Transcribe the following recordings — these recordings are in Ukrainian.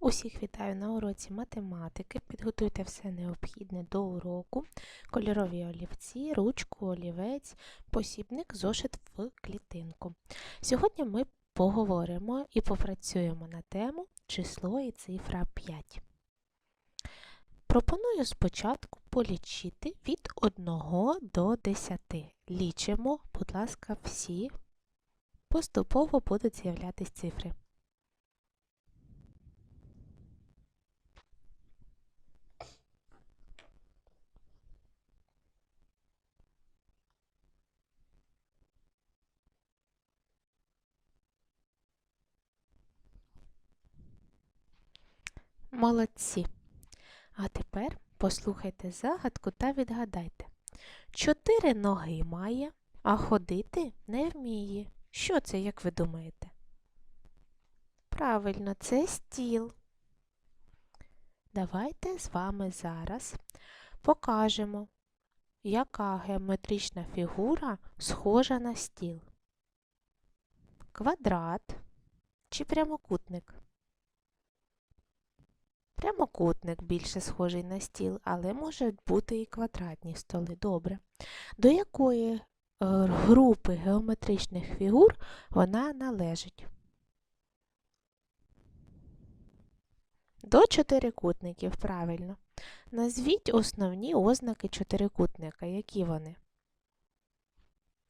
Усіх вітаю на уроці математики. Підготуйте все необхідне до уроку, кольорові олівці, ручку, олівець, посібник, зошит в клітинку. Сьогодні ми поговоримо і попрацюємо на тему число і цифра 5. Пропоную спочатку полічити від 1 до 10. Лічимо, будь ласка, всі. Поступово будуть з'являтись цифри. Молодці. А тепер послухайте загадку та відгадайте. Чотири ноги має, а ходити не вміє. Що це, як ви думаєте? Правильно, це стіл. Давайте з вами зараз покажемо, яка геометрична фігура схожа на стіл. Квадрат чи прямокутник? Прямокутник більше схожий на стіл, але можуть бути і квадратні столи. Добре. До якої е, групи геометричних фігур вона належить? До чотирикутників, правильно. Назвіть основні ознаки чотирикутника. Які вони?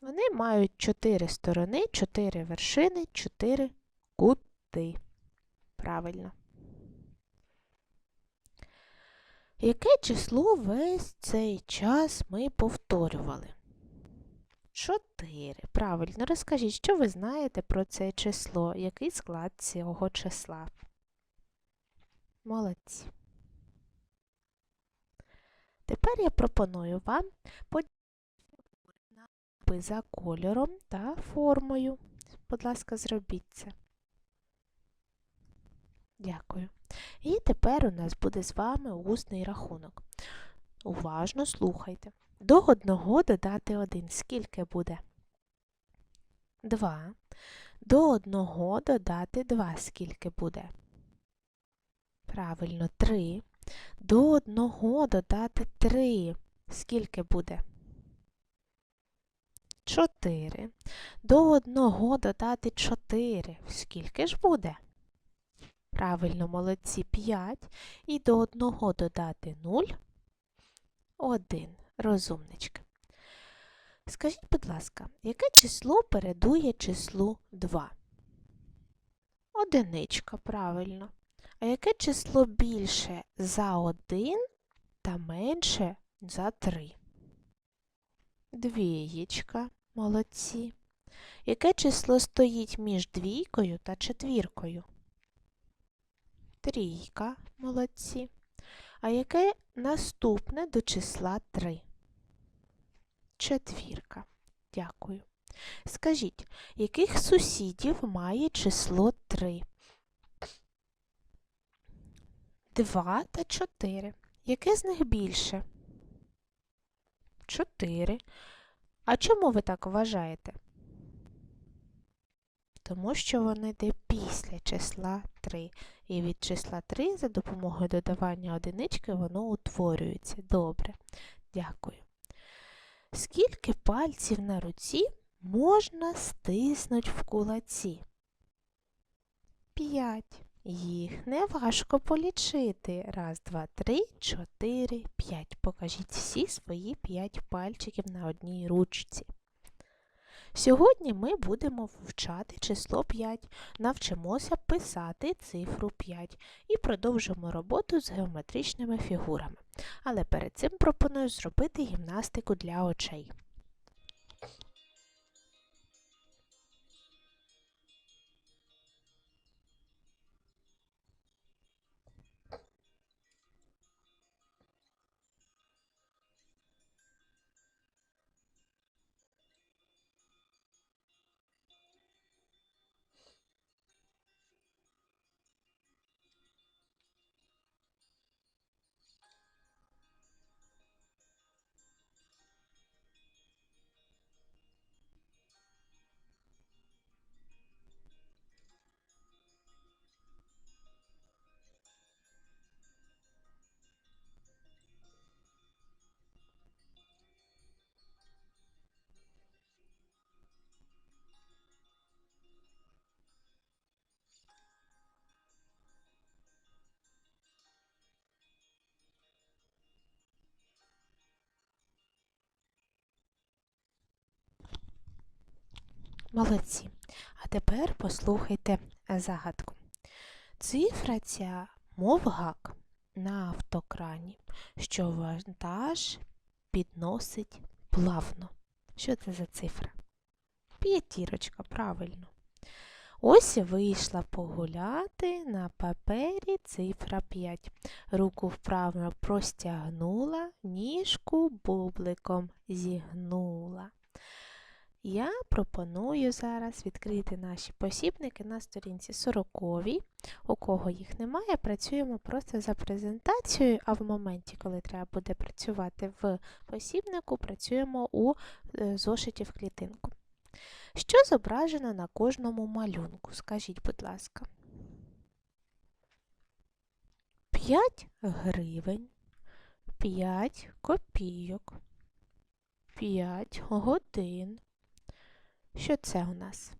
Вони мають чотири сторони, чотири вершини, чотири кути. Правильно. Яке число весь цей час ми повторювали? Чотири. Правильно, розкажіть, що ви знаєте про це число? Який склад цього числа? Молодці. Тепер я пропоную вам поділити за кольором та формою. Будь ласка, зробіть це. Дякую. І тепер у нас буде з вами усний рахунок. Уважно слухайте. До одного додати один. Скільки буде? Два. До одного додати два. Скільки буде? Правильно, три. До одного додати три. Скільки буде? Чотири. До одного додати чотири. Скільки ж буде? Правильно, молодці 5. І до 1 додати 0. 1. Розумничка. Скажіть, будь ласка, яке число передує числу 2? Одиничка, правильно. А яке число більше за 1 та менше за 3? Двієчка, молодці. Яке число стоїть між двійкою та четвіркою? Трійка, молодці. А яке наступне до числа 3? Четвірка. Дякую. Скажіть, яких сусідів має число 3? 2 та 4. Яке з них більше? 4. А чому ви так вважаєте? Тому що вони йде після числа 3. І від числа 3 за допомогою додавання одинички воно утворюється. Добре. Дякую. Скільки пальців на руці можна стиснути в кулаці? 5. Їх не важко полічити. Раз, два, три, чотири, п'ять. Покажіть всі свої 5 пальчиків на одній ручці. Сьогодні ми будемо вивчати число 5, навчимося писати цифру 5 і продовжимо роботу з геометричними фігурами. Але перед цим пропоную зробити гімнастику для очей. Молодці. А тепер послухайте загадку. Цифра ця, мов гак, на автокрані, що вантаж підносить плавно. Що це за цифра? П'ятірочка, правильно. Ось вийшла погуляти на папері цифра 5. Руку вправо простягнула, ніжку бубликом зігнула. Я пропоную зараз відкрити наші посібники на сторінці 40 У кого їх немає, працюємо просто за презентацією, а в моменті, коли треба буде працювати в посібнику, працюємо у е, зошиті в клітинку. Що зображено на кожному малюнку? Скажіть, будь ласка. 5 гривень, 5 копійок, 5 годин. Що це у нас?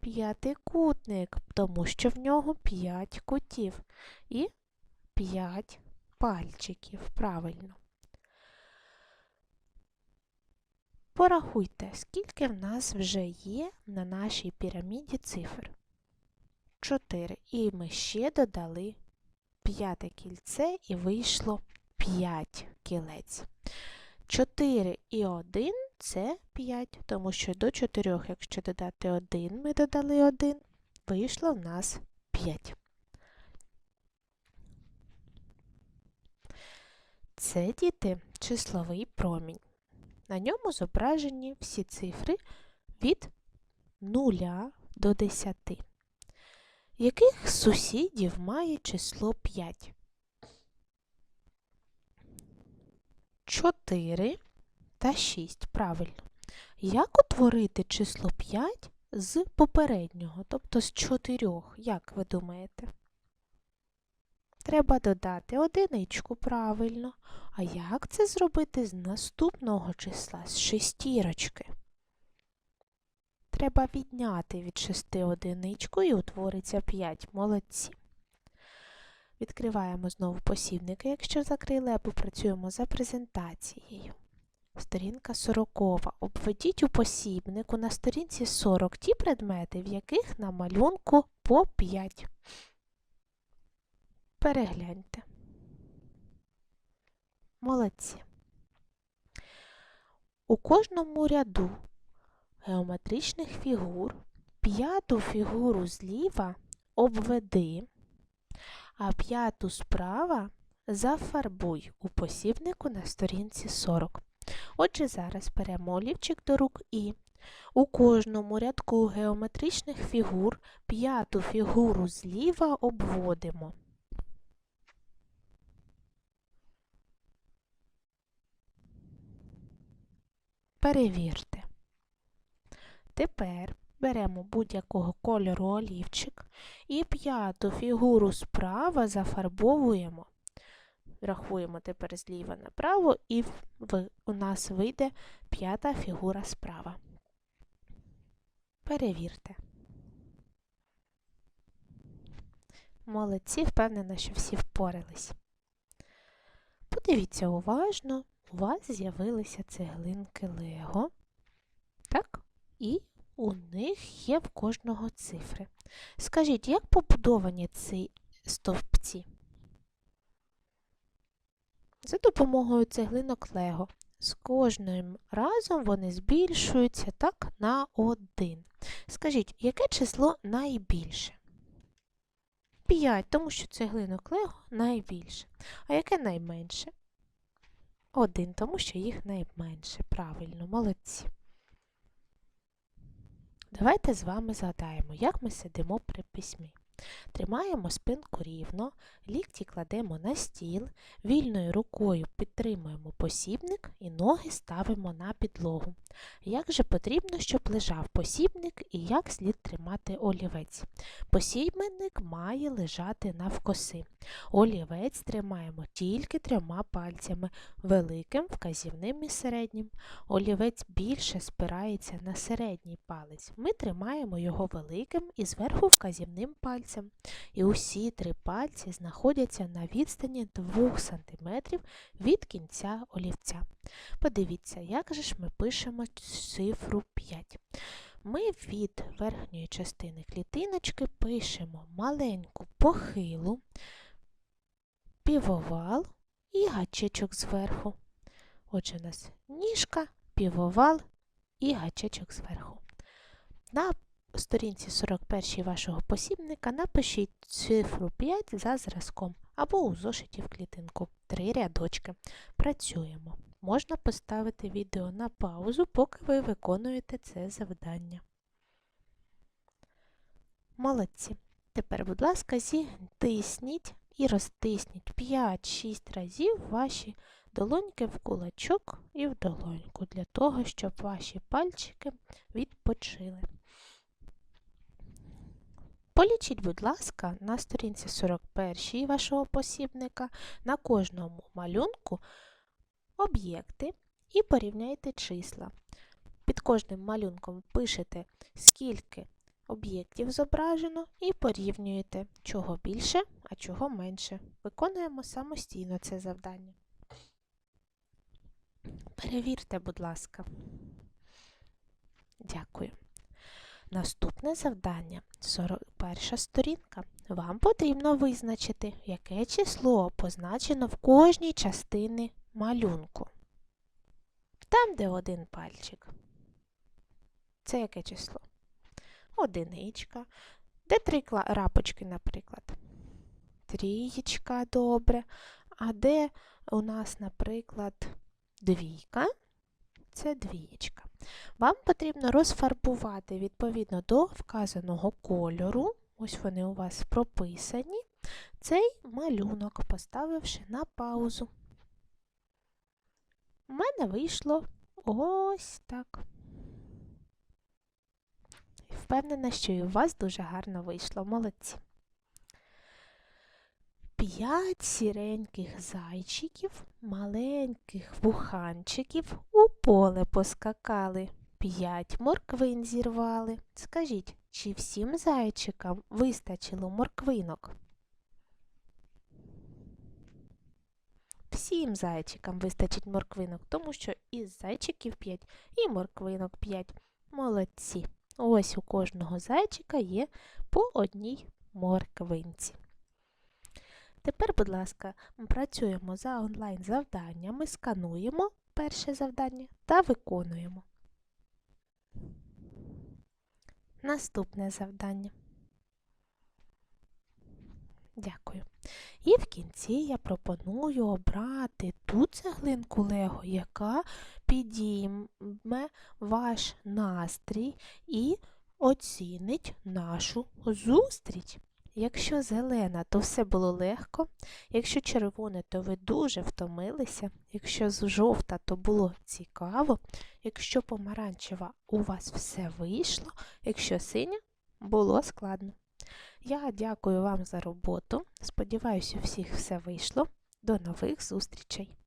П'ятикутник, тому що в нього 5 кутів і 5 пальчиків. Правильно. Порахуйте, скільки в нас вже є на нашій піраміді цифр. 4. І ми ще додали п'яте кільце і вийшло 5 кілець. 4 і 1 це 5, тому що до 4, якщо додати 1, ми додали 1, вийшло в нас 5. Це діти числовий промінь. На ньому зображені всі цифри від 0 до 10. Яких сусідів має число 5? 4 та 6. Правильно. Як утворити число 5 з попереднього, тобто з 4? Як ви думаєте? Треба додати одиничку правильно. А як це зробити з наступного числа, з шестірочки? Треба відняти від шести одиничку і утвориться 5. Молодці. Відкриваємо знову посібники, якщо закрили, або працюємо за презентацією. Сторінка 40. Обведіть у посібнику на сторінці 40 ті предмети, в яких на малюнку по 5. Перегляньте. Молодці. У кожному ряду геометричних фігур п'яту фігуру зліва обведи, а п'яту справа зафарбуй у посібнику на сторінці 40. Отже, зараз беремо олівчик до рук і у кожному рядку геометричних фігур п'яту фігуру зліва обводимо. Перевірте. Тепер беремо будь-якого кольору олівчик і п'яту фігуру справа зафарбовуємо. Рахуємо тепер зліва направо, і у нас вийде п'ята фігура справа. Перевірте. Молодці, впевнена, що всі впорались. Подивіться уважно у вас з'явилися цеглинки Лего. Так? І у них є в кожного цифри. Скажіть, як побудовані ці стовпці? За допомогою цеглинок Лего. З кожним разом вони збільшуються так на один. Скажіть, яке число найбільше? 5, тому що цеглинок Лего найбільше. А яке найменше? Один, тому що їх найменше. Правильно, молодці. Давайте з вами згадаємо, як ми сидимо при письмі. Тримаємо спинку рівно, лікті кладемо на стіл, вільною рукою підтримуємо посібник і ноги ставимо на підлогу. Як же потрібно, щоб лежав посібник і як слід тримати олівець? Посібник має лежати навкоси. Олівець тримаємо тільки трьома пальцями, великим, вказівним і середнім. Олівець більше спирається на середній палець. Ми тримаємо його великим і зверху вказівним пальцем пальцем, і усі три пальці знаходяться на відстані 2 см від кінця олівця. Подивіться, як же ж ми пишемо цифру 5. ми від верхньої частини клітиночки пишемо маленьку похилу, півовал і гачечок зверху. Отже, у нас ніжка, півовал і гачечок зверху. Сторінці 41 вашого посібника напишіть цифру 5 за зразком або у зошиті в клітинку. Три рядочки. Працюємо. Можна поставити відео на паузу, поки ви виконуєте це завдання. Молодці. Тепер, будь ласка, зітисніть і розтисніть 5-6 разів ваші долоньки в кулачок і в долоньку, для того, щоб ваші пальчики відпочили. Полічіть, будь ласка, на сторінці 41 вашого посібника на кожному малюнку об'єкти і порівняйте числа. Під кожним малюнком пишете, скільки об'єктів зображено, і порівнюєте, чого більше, а чого менше. Виконуємо самостійно це завдання. Перевірте, будь ласка. Дякую. Наступне завдання 41 сторінка. Вам потрібно визначити, яке число позначено в кожній частині малюнку. Там, де один пальчик. Це яке число? Одиничка. Де три рапочки, наприклад? Трієчка, добре. А де у нас, наприклад, двійка? Це двієчка. Вам потрібно розфарбувати відповідно до вказаного кольору. Ось вони у вас прописані. Цей малюнок, поставивши на паузу. У мене вийшло ось так. Впевнена, що і у вас дуже гарно вийшло. Молодці. П'ять сіреньких зайчиків, маленьких вуханчиків у поле поскакали, п'ять морквин зірвали. Скажіть, чи всім зайчикам вистачило морквинок? Всім зайчикам вистачить морквинок, тому що із зайчиків 5 і морквинок 5. Молодці. Ось у кожного зайчика є по одній морквинці. Тепер, будь ласка, ми працюємо за онлайн-завданнями, скануємо перше завдання та виконуємо. Наступне завдання. Дякую. І в кінці я пропоную обрати ту цеглинку Лего, яка підійме ваш настрій і оцінить нашу зустріч. Якщо зелена, то все було легко, якщо червоне, то ви дуже втомилися, якщо жовта, то було цікаво, якщо помаранчева у вас все вийшло, якщо синя, було складно. Я дякую вам за роботу. Сподіваюся, у всіх все вийшло. До нових зустрічей!